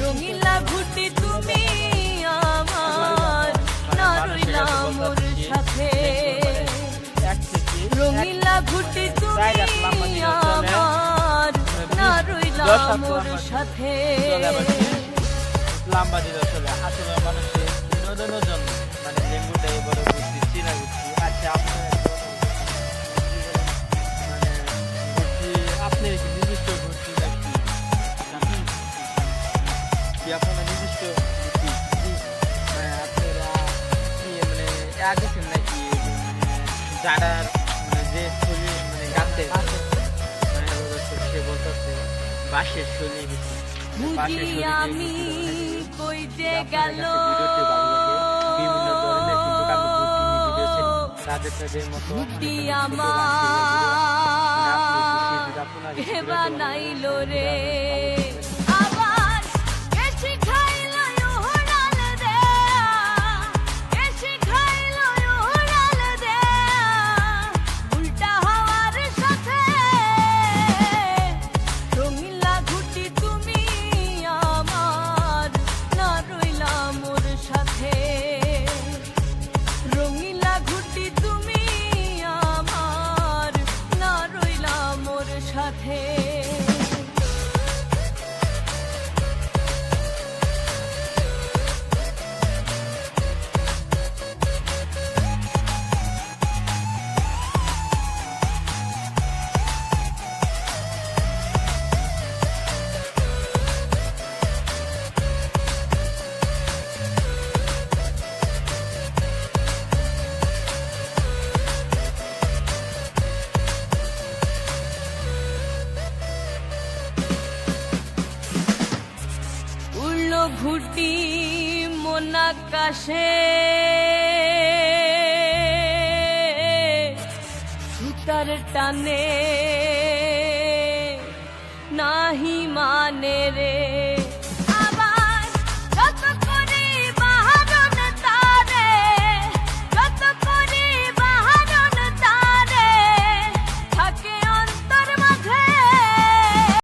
রঙিলা ঘুটি তুমি আমার না রইলা মোর সাথে এক থেকে রঙিলা ঘুটি তুমি আমার না রইলা মোর সাথে লম্বা দিতে চলে। আসলে মানুষের বিনোদনের জন্য। মানে লেম্বুটা এবারে ঘুরছি চিনা ঘুরছি আচ্ছা আপনার মানে ঘুরছি আপনি নির্দিষ্ট ঘুরছি? কি? আপনার নির্দিষ্ট মানে আপনারা কি মানে এক গেছেন নাকি মানে যারার মানে যে শরীর মানে গাছে মানে সে বলতেছে বাঁশের শরীর গেছে বুঝি যে গেল বুদ্ধি আমার কে বানাইলো রে সাথে উড়লো মন আকাশে। সুতার টানে নাহি মানে